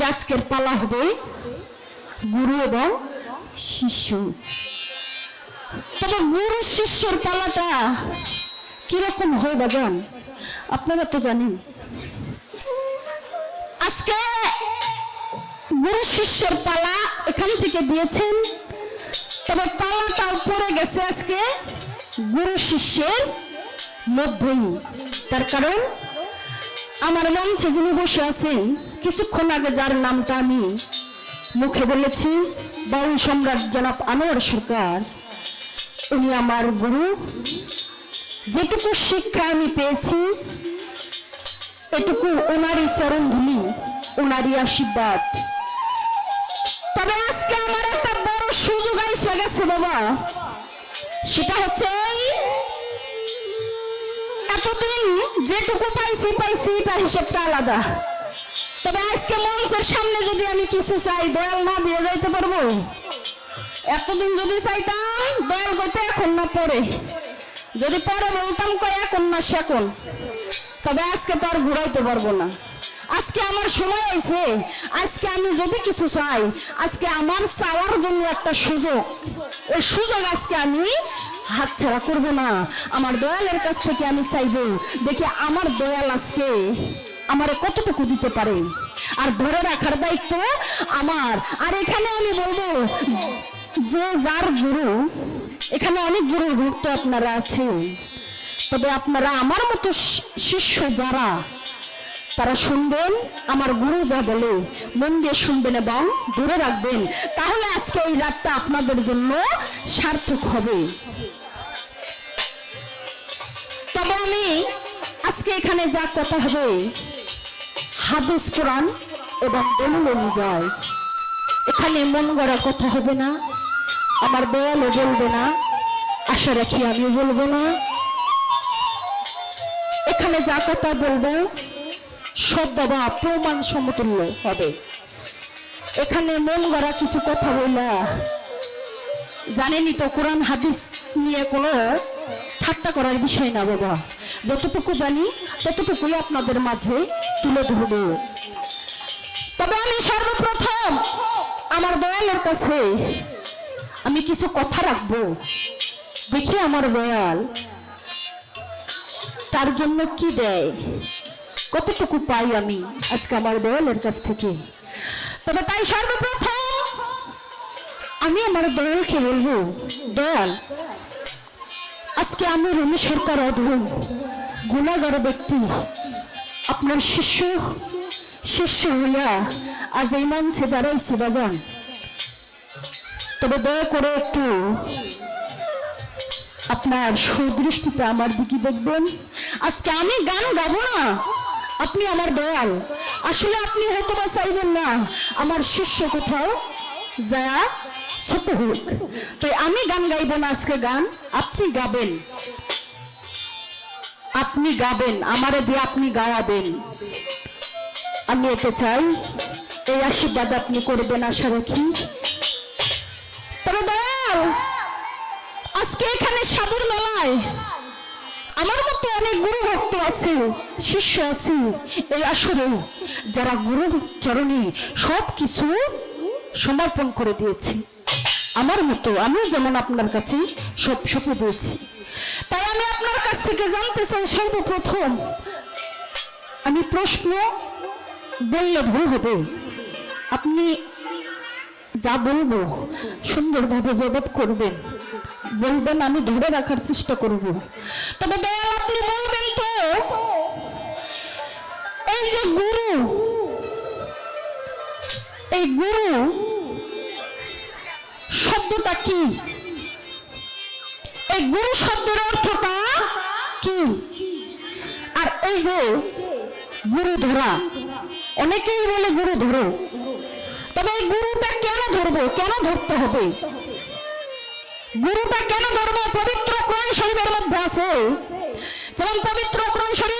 যে আজকের পালা হবে গুরু এবং শিষ্য। তবে গুরু শিষ্যর পালাটা কীরকম হয় বাজান? আপনারা তো জানেন। আজকে গুরু শিষ্যের পালা এখান থেকে দিয়েছেন। তবে পালাটা পড়ে গেছে আজকে গুরু শিষ্যের মধ্যেই। তার কারণ আমার মঞ্চে যিনি বসে আছেন, কিছুক্ষণ আগে যার নামটা আমি মুখে বলেছি, বাউল সম্রাট জনাব আনোয়ার সরকার। উনি আমার গুরু। যেটুকু শিক্ষা আমি পেয়েছি, এটুকু ওনারই চরণ ধুলি ওনারই আশীর্বাদ। তবে আজকে আমার একটা বড় সুযোগ এসে গেছে, বাবা। সেটা হচ্ছে এতদিন যেটুকু পাইছি পাইছি, তার হিসেবটা আলাদা। তবে আজকে মঞ্চের সামনে যদি আমি কিছু চাই, দয়াল না দিয়ে যাইতে পারব? এতদিন যদি চাইতাম, দয়াল কইতে এখন না পরে যদি পরে বলতাম কয় এখন না সেখন তবে আজকে তো আর ঘুরাইতে পারব না। আজকে আমার সময় আছে আজকে আমি যদি কিছু চাই, আজকে আমার চাওয়ার জন্য একটা সুযোগ। ওই সুযোগ আজকে আমি হাতছাড়া করব না। আমার দয়ালের কাছ থেকে আমি চাইব, দেখি আমার দয়াল আজকে আমারে কতটুকু দিতে পারে। আর ধরে রাখার দায়িত্ব আমার। আর এখানে আমি বলব, যে যার গুরু, এখানে অনেক গুরুর ভক্ত আপনারা আছেন। তবে আপনারা আমার মতো শিষ্য যারা, তারা শুনবেন, আমার গুরু যা বলে, মন দিয়ে শুনবেন এবং ধরে রাখবেন। তাহলে আজকে এই রাতটা আপনাদের জন্য সার্থক হবে। তবে আমি আজকে এখানে যা কথা হবে, হাদিস কোরআন এবং দলিল অনুযায়ী। এখানে মন গড়া কথা হবে না, আমার দয়ালও বলবে না, আশা রাখি আমি বলব না। এখানে যা কথা বলব সব বাবা প্রমাণ সমতুল্য হবে। এখানে মন গড়া কিছু কথা বললা জানেনই তো কোরআন হাদিস নিয়ে কোনো ঠাট্টা করার বিষয় না, বাবা। যতটুকু জানি, ততটুকুই আপনাদের মাঝে তুলে ধরব। তবে আমি সর্বপ্রথম আমার দয়ালের কাছে আমি কিছু কথা রাখব। দেখি আমার দয়াল তার জন্য কি দেয়। কতটুকু পাই আমি আজকে আমার দয়ালের কাছ থেকে। তবে তাই সর্বপ্রথম আমি আমার দয়ালকে বলব, দয়াল আজকে আমি রমি সরকার অধম, গুণাগার ব্যক্তি। আপনার শিষ্য শিষ্য হইয়া আজ এই মঞ্চে দাঁড়াইছি, বাজান। তবে দয়া করে একটু আপনার সুদৃষ্টিতে আমার দিকে দেখবেন। আজকে আমি গান গাবো না, আপনি আমার দয়াল। আসলে আপনি হয়তো বা চাইবেন না, আমার শিষ্য কোথাও যা ছোট হোক। আমি গান গাইব না আজকে গান, আপনি গাবেন। আপনি গাবেন, আমারে দিয়ে আপনি গাওয়াবেন আমি এতে চাই, এই আশীর্বাদ আপনি করবেন আশা রাখি। আজকে এখানে সাধুর মেলায় আমার মতো অনেক গুরু ভক্ত আছে, শিষ্য আছে। এই আসরে যারা গুরু চরণে সব কিছু সমর্পণ করে দিয়েছে। আমার মতো, আমিও যেমন আপনার কাছে সব সঁপে দিয়েছি তাই আমি আপনার কাছ থেকে জানতে চাই সর্বপ্রথম, আমি প্রশ্ন বললে ভুল হবে। আপনি যা বলব সুন্দরভাবে জবাব করবেন। বলবেন, আমি ধরে রাখার চেষ্টা করব। তবে দয়াল, আপনি বলবেন তো, এই যে গুরু, এই গুরু শব্দটা কি? এই গুরু শব্দের অর্থটা কি? আর এই যে গুরু ধরা, অনেকেই বলে গুরু ধরো। তবে এই গুরুটা কেন ধরবো? কেন ধরতে হবে? গুরুটা কেন ধরবো? পবিত্র কোরআন শরীফের মধ্যে আছে। যেমন পবিত্র কোরআন শরীফ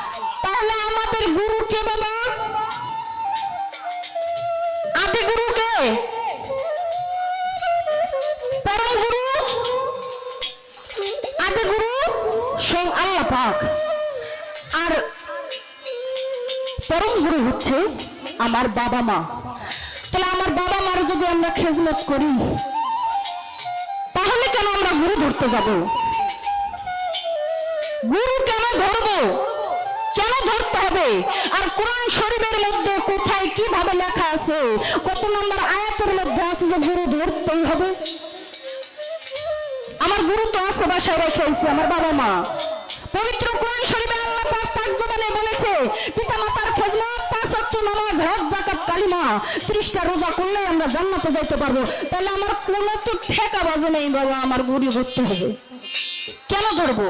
তাহলে আমাদের গুরু কে বাবা। আদি গুরু কে পরম গুরু। আদি গুরু, স্বয়ং আল্লাহ পাক। আর পরম গুরু হচ্ছে আমার বাবা মা। তাহলে আমার বাবা মার যদি আমরা খেজমত করি, তাহলে কেন আমরা গুরু ধরতে যাব? গুরু কেন ধরবো? কেন ধরতে হবে? আর কোরআন শরীফের মধ্যে কোথায় কীভাবে লেখা আছে? কত নম্বর আয়াতের মধ্যে আছে যে গুরু ধরতেই হবে? আমার গুরু তো আছে, বাসায় রেখে এসেছি আমার বাবা মা। পবিত্র কোরআন শরীফে আল্লাহ পাক পাক জবানে বলেছে, পিতামাতার খেজমত পাঁচ ওয়াক্ত নামাজ, হজ, যাকাত, কালিমা, ত্রিশটা রোজা করলে আমরা জান্নাতে যাইতে পারব। তাহলে আমার কোনো তো ঠেকা বাজে নেই, বাবা, আমার গুরু ধরতে হবে। কেন ধরবো?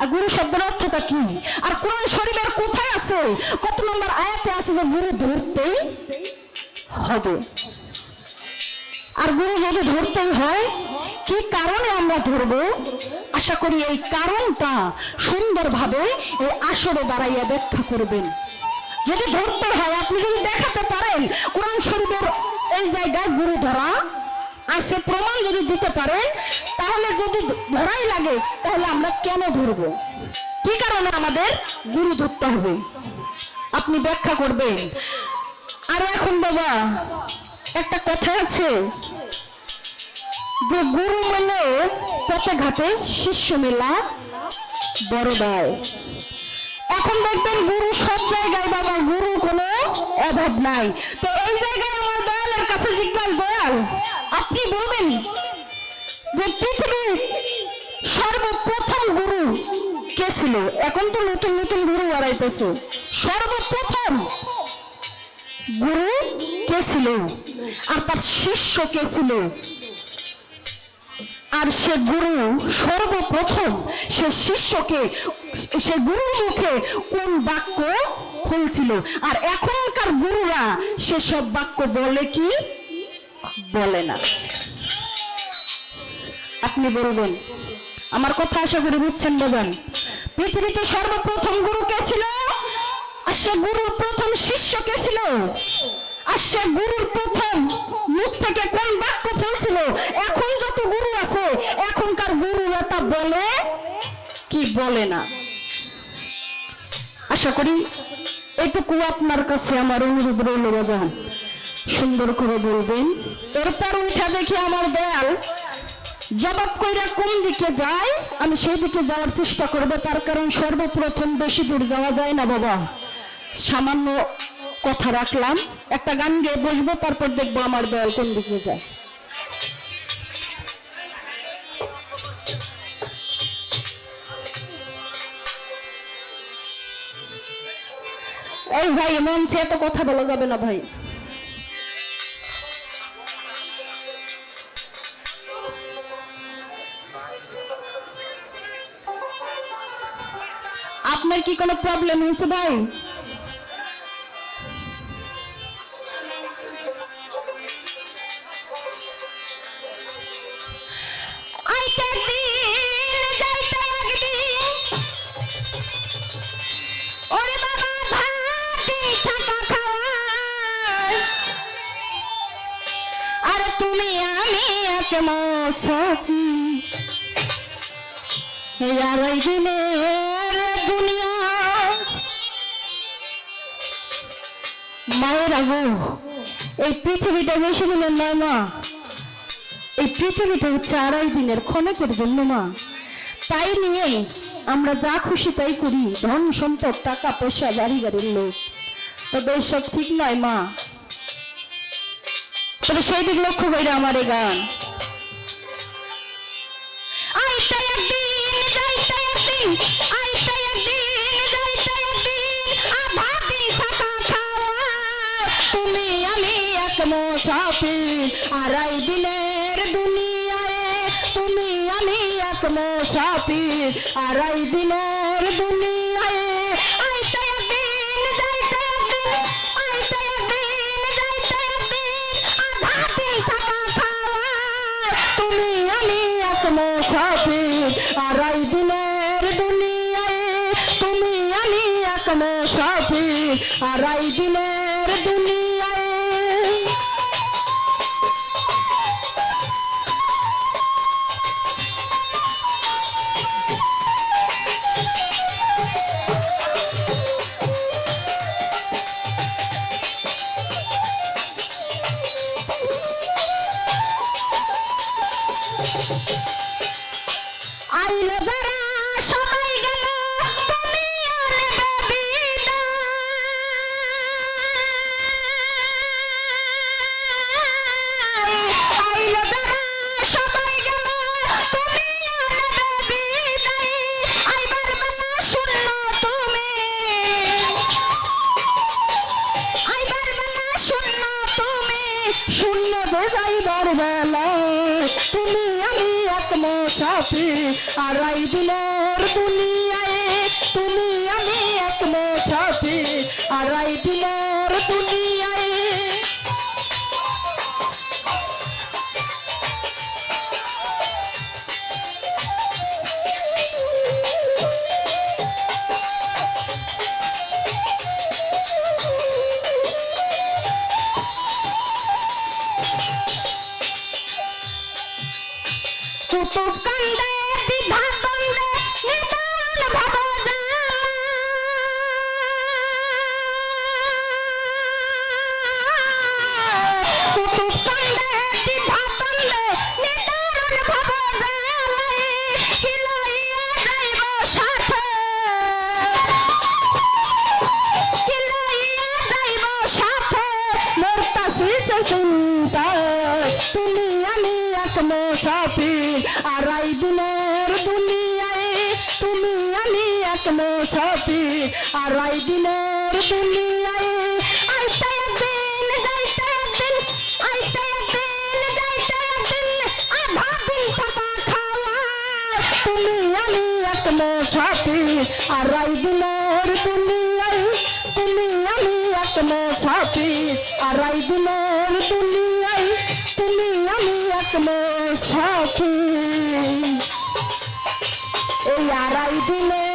আর গুরু শব্দের অর্থটা কি? আর কোরআন শরীফের কোথায় আছে? কত নম্বর আয়াতে আছে যে গুরু ধরতেই হবে। আর গুরু যদি ধরতেই হয়, কি কারণে আমরা ধরব? আশা করি এই কারণটা সুন্দরভাবে এই আসরে দাঁড়াইয়া ব্যাখ্যা করবেন। যদি ধরতে হয়, আপনি যদি দেখাতে পারেন, কোরআন শরীফের এই জায়গায় গুরু ধরা আছে প্রমাণ যদি দিতে পারেন, তাহলে যদি ধরাই লাগে, তাহলে আমরা কেন ধরব? কি কারণে আমাদের গুরু ধরতে হবে? আপনি ব্যাখ্যা করবেন। আর এখন বাবা, একটা কথা আছে যে গুরু মেলে পথে ঘাটে শিষ্য মেলা বড় দায়। এখন দেখবেন গুরু সব জায়গায় বাবা গুরু কোনো অভাব নাই। তো এই জায়গায় আমার দয়ালের কাছে জিজ্ঞাসা, দয়াল আপনি বলবেন যে পৃথিবীর সর্বপ্রথম গুরু কে ছিল? এখন তো নতুন নতুন গুরু বাড়াইতেছে। সর্বপ্রথম গুরু কে ছিল? আর তার শিষ্য কে ছিল? আর সে গুরু সর্বপ্রথম, সে শিষ্যকে, সে গুরুর মুখে কোন বাক্য খুলছিল আর এখনকার গুরুরা সেসব বাক্য বলে কি? বলে না। আপনি বলবেন, আমার কথা আশা করি বুঝছেন বাজান পৃথিবীতে সর্বপ্রথম গুরু কে ছিল? আর সে গুরুর প্রথম শিষ্য কে ছিল? আর সে গুরুর প্রথম মুখ থেকে কোন বাক্য ফলছিল এখন যত গুরু আছে, এখনকার গুরুরা তা বলে কি বলে না? আশা করি এটুকু আপনার কাছে আমার অনুরোধ রইল বাজান সুন্দর করে বলবেন এরপর উঠা দেখি আমার দয়াল। জবাব কইরা কোন দিকে যায়, আমি সেই দিকে যাওয়ার চেষ্টা করব, তার কারণ সর্বপ্রথম বেশি দূর যাওয়া যায় না বাবা। সামান্য কথা রাখলাম, একটা গান গেয়ে বসবো, তারপর দেখব আমার দয়াল কোন দিকে যায়। এই ভাই মঞ্চে এত কথা বলা যাবে না ভাই। কোনো প্রবলেম হয়েছে ভাই? তুমি আমি এক আড়াই দিনের মায়ের আগো এই পৃথিবীটা বেশি দিনের নয় মা। এই পৃথিবীটা হচ্ছে আড়াই দিনের ক্ষণেকের জন্য মা। তাই নিয়ে আমরা যা খুশি তাই করি। ধন, সম্পদ, টাকা, পয়সা, বাড়ি গাড়ির লোক। তবে এসব ঠিক নয় মা। তবে সেই দিক লক্ষ্য করে আমার এই গান। একদিন যাইতে একদিন আইতে একদিন মোসাফির আড়াই দিনের দুনিয়ায় তুমি আমি এক মোসাফির আড়াই দিনের দুনিয়ায় সাথী আড়াই দিনের দুনিয়ায় তুমি আমি এক সাথী। আড়াই দিনের দুনিয়া কুতুব কান্দে বিধান বন্দে নিদান ভব থাকল সাথী আর দিনের দুনিয়ায় তুমি আমি একলো সাথী আর দিনের দুনিয়ায় তুমি আমি একলো সাথী এই আড়াই দিনের